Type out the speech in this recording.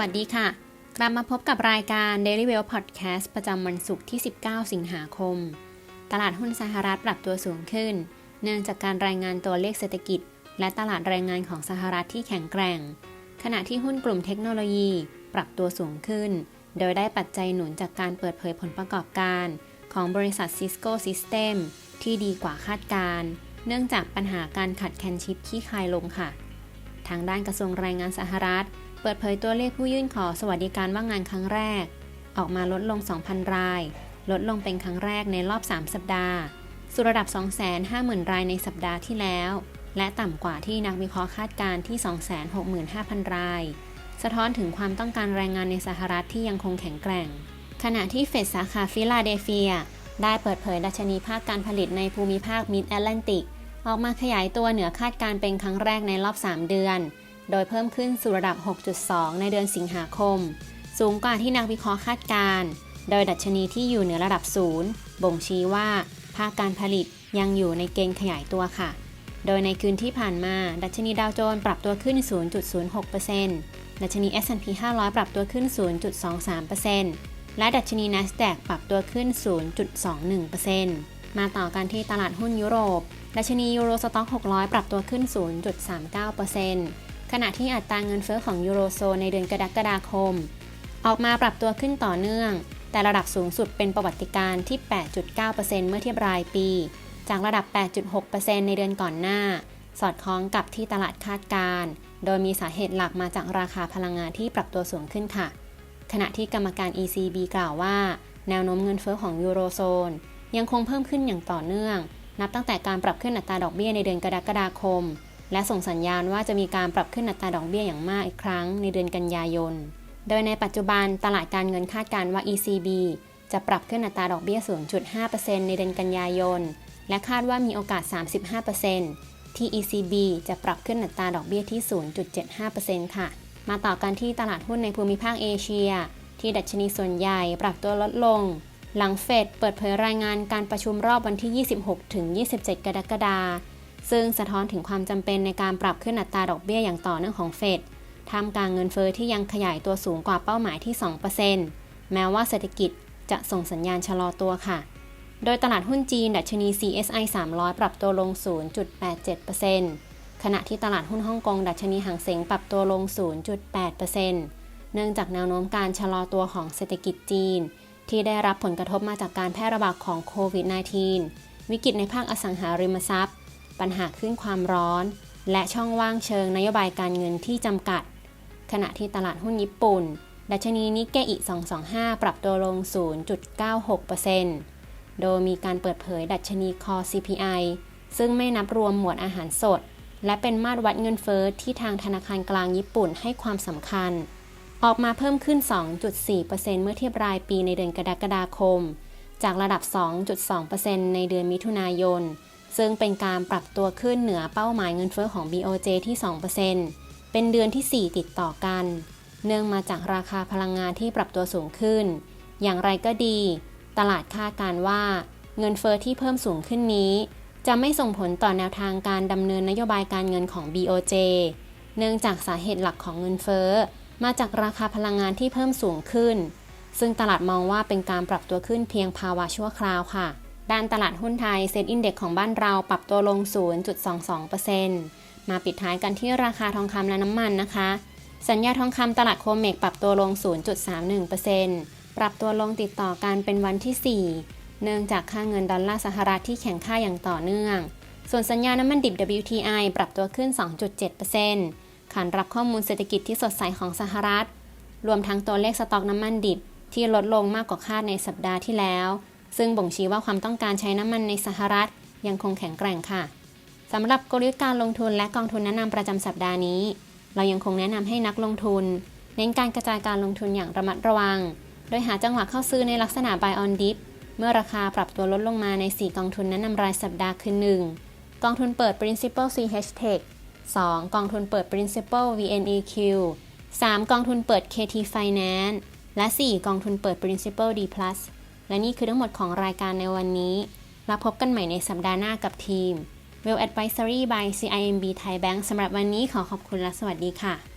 วัสดีค่ะ กลับมาพบกับรายการ Daily w e l l Podcast ประจำวันศุกร์ที่ 19 สิงหาคม ตลาดหุ้นสหรัฐปรับตัวสูงขึ้น เนื่องจากการรายงานตัวเลขเศรษฐกิจ และตลาดแรงงานของสหรัฐที่แข็งแกร่ง ขณะที่หุ้นกลุ่มเทคโนโลยีปรับตัวสูงขึ้น โดยได้ปัจจัยหนุนจากการเปิดเผยผลประกอบการ ของบริษัท Cisco System ที่ดีกว่าคาดการ เนื่องจากปัญหาการขัดแคลนชิปที่คลายลงค่ะ ทางด้านกระทรวงแรงงานสหรัฐ ปิดเผยตัวเลขผู้ยื่นขอสวัสดิการว่างงานครั้งแรก ออกมาลดลง 2,000 ราย ลดลงเป็นครั้งแรกในรอบ 3 สัปดาห์สู่ระดับ 250,000 รายในสัปดาห์ที่แล้ว และต่ำกว่าที่นักวิเคราะห์คาดการณ์ที่ 265,000 ราย สะท้อนถึงความต้องการแรงงานในสหรัฐที่ยังคงแข็งแกร่ง ขณะที่เฟดสาขาฟิลาเดลเฟีย ได้เปิดเผยดัชนีภาคการผลิตในภูมิภาคมิดแอตแลนติก ออกมาขยายตัวเหนือคาดการณ์เป็นครั้งแรกในรอบ 3 เดือน โดยเพิ่มขึ้นสู่ระดับ 6.2 ในเดือนสิงหาคม สูงกว่าที่นักวิเคราะห์คาดการณ์ โดยดัชนีที่อยู่เหนือระดับศูนย์บ่งชี้ว่า ภาคการผลิตยังอยู่ในเกณฑ์ขยายตัวค่ะ โดยในคืนที่ผ่านมา ดัชนีดาวโจนส์ปรับตัวขึ้น 0.06%ดัชนี S&P 500 ปรับตัวขึ้น 0.23%และดัชนี NASDAQ ปรับตัวขึ้น 0.21%มาต่อกันที่ตลาดหุ้นยุโรป ดัชนียูโรสต็อก 600 ปรับตัวขึ้น 0.39% ขณะที่อัตราเงินเฟ้อของยูโรโซนในเดือนกรกฎาคม ออกมาปรับตัวขึ้นต่อเนื่อง แต่ระดับสูงสุดเป็นประวัติการณ์ที่ 8.9%เมื่อเทียบรายปี จากระดับ 8.6%ในเดือนก่อนหน้า สอดคล้องกับที่ตลาดคาดการณ์โดยมีสาเหตุหลักมาจากราคาพลังงานที่ปรับตัวสูงขึ้นค่ะ ขณะที่กรรมการ ECB กล่าวว่า แนวโน้มเงินเฟ้อของยูโรโซนยังคงเพิ่มขึ้นอย่างต่อเนื่อง นับตั้งแต่การปรับขึ้นอัตราดอกเบี้ยในเดือนกรกฎาคม และส่งสัญญาณว่าจะมีการปรับขึ้นอัตราดอกเบี้ยอย่างมากอีกครั้งในเดือนกันยายน โดยในปัจจุบันตลาดการเงินคาดการณ์ว่า ECB จะปรับขึ้นอัตราดอกเบี้ย 0.5%ในเดือนกันยายน และคาดว่ามีโอกาส 35%ที่ ECB จะปรับขึ้นอัตราดอกเบี้ยที่ 0.75%ค่ะ มาต่อกันที่ตลาดหุ้นในภูมิภาคเอเชีย ที่ดัชนีส่วนใหญ่ปรับตัวลดลง หลังเฟดเปิดเผยรายงานการประชุมรอบวันที่ 26-27 กรกฎาคม ซึ่งสะท้อนถึงความจำเป็นในการปรับขึ้นอัตราดอกเบี้ยอย่างต่อเนื่องของเฟดท่ามกลางเงินเฟอ้อที่ยังขยายตัวสูงกว่าเป้าหมายที่ 2%แม้ว่าเศรษฐกิจจะส่งสัญญาณชะลอตัวค่ะ โดยตลาดหุ้นจีน ดัชนี CSI 300 ปรับตัวลง 0.87%ขณะที่ตลาดหุ้นฮ่องกง ดัชนีหางเสงปรับตัวลง 0.8%เนื่องจากแนวโน้มการชะลอตัวของเศรษฐกิจจีน ที่ได้รับผลกระทบมาจากการแพร่ระบาดของโควิด -19 วิกฤตในภาคอสังหาริมทรัพย์ ปัญหาขึ้นความร้อน และช่องว่างเชิงนโยบายการเงินที่จำกัด ขณะที่ตลาดหุ้นญี่ปุ่น ดัชนีนิกเกอิ 225 ปรับตัวลง 0.96%โดยมีการเปิดเผยดัชนีคอ CPI ซึ่งไม่นับรวมหมวดอาหารสด และเป็นมาตรวัดเงินเฟอ้อที่ทางธนาคารกลางญี่ปุ่นให้ความสำคัญ ออกมาเพิ่มขึ้น 2.4%เมื่อเทียบรายปีในเดือนกรกฎาคม จากระดับ 2.2%ในเดือนมิถุนายน ซึ่งเป็นการปรับตัวขึ้นเหนือเป้าหมายเงินเฟ้อของ BOJ ที่ 2%เป็นเดือนที่ 4 ติดต่อกัน เนื่องมาจากราคาพลังงานที่ปรับตัวสูงขึ้น อย่างไรก็ดี ตลาดคาดการว่า เงินเฟ้อที่เพิ่มสูงขึ้นนี้ จะไม่ส่งผลต่อแนวทางการดำเนินนโยบายการเงินของ BOJ เนื่องจากสาเหตุหลักของเงินเฟ้อ มาจากราคาพลังงานที่เพิ่มสูงขึ้น ซึ่งตลาดมองว่าเป็นการปรับตัวขึ้นเพียงภาวะชั่วคราวค่ะ ด้านตลาดหุ้นไทยเซ็ตอินเด็กของบ้านเราปรับตัวลง 0.22%มาปิดท้ายกันที่ราคาทองคำและน้ำมันนะคะ สัญญาทองคำตลาดโคเมกปรับตัวลง 0.31%ปรับตัวลงติดต่อกันเป็นวันที่ 4 เนื่องจากค่าเงินดอลลาร์สหรัฐที่แข็งค่าอย่างต่อเนื่อง ส่วนสัญญาน้ำมันดิบ WTI ปรับตัวขึ้น 2.7%ขานรับข้อมูลเศรษฐกิจที่สดใสของสหรัฐ รวมทั้งตัวเลขสต็อกน้ำมันดิบที่ลดลงมากกว่าคาดในสัปดาห์ที่แล้ว ซึ่งบ่งชี้ว่าความต้องการใช้น้ำมันในสหรัฐยังคงแข็งแกร่งค่ะสำหรับกลยุทธ์การลงทุนและกองทุนแนะนำประจำสัปดาห์นี้ เรายังคงแนะนำให้นักลงทุน เน้นการกระจายการลงทุนอย่างระมัดระวัง โดยหาจังหวะเข้าซื้อในลักษณะ buy on dip เมื่อราคาปรับตัวลดลงมาใน 4 กองทุนแนะนำรายสัปดาห์คือ 1. กองทุนเปิด principal CH Tech 2. กองทุนเปิด principal VNEQ 3. กองทุนเปิด KT Finance และ 4 กองทุนเปิด principal D+ และนี่คือทั้งหมดของรายการในวันนี้แล้วพบกันใหม่ในสัปดาห์หน้ากับทีม Well Advisory by CIMB Thai Bank สำหรับวันนี้ขอขอบคุณและสวัสดีค่ะ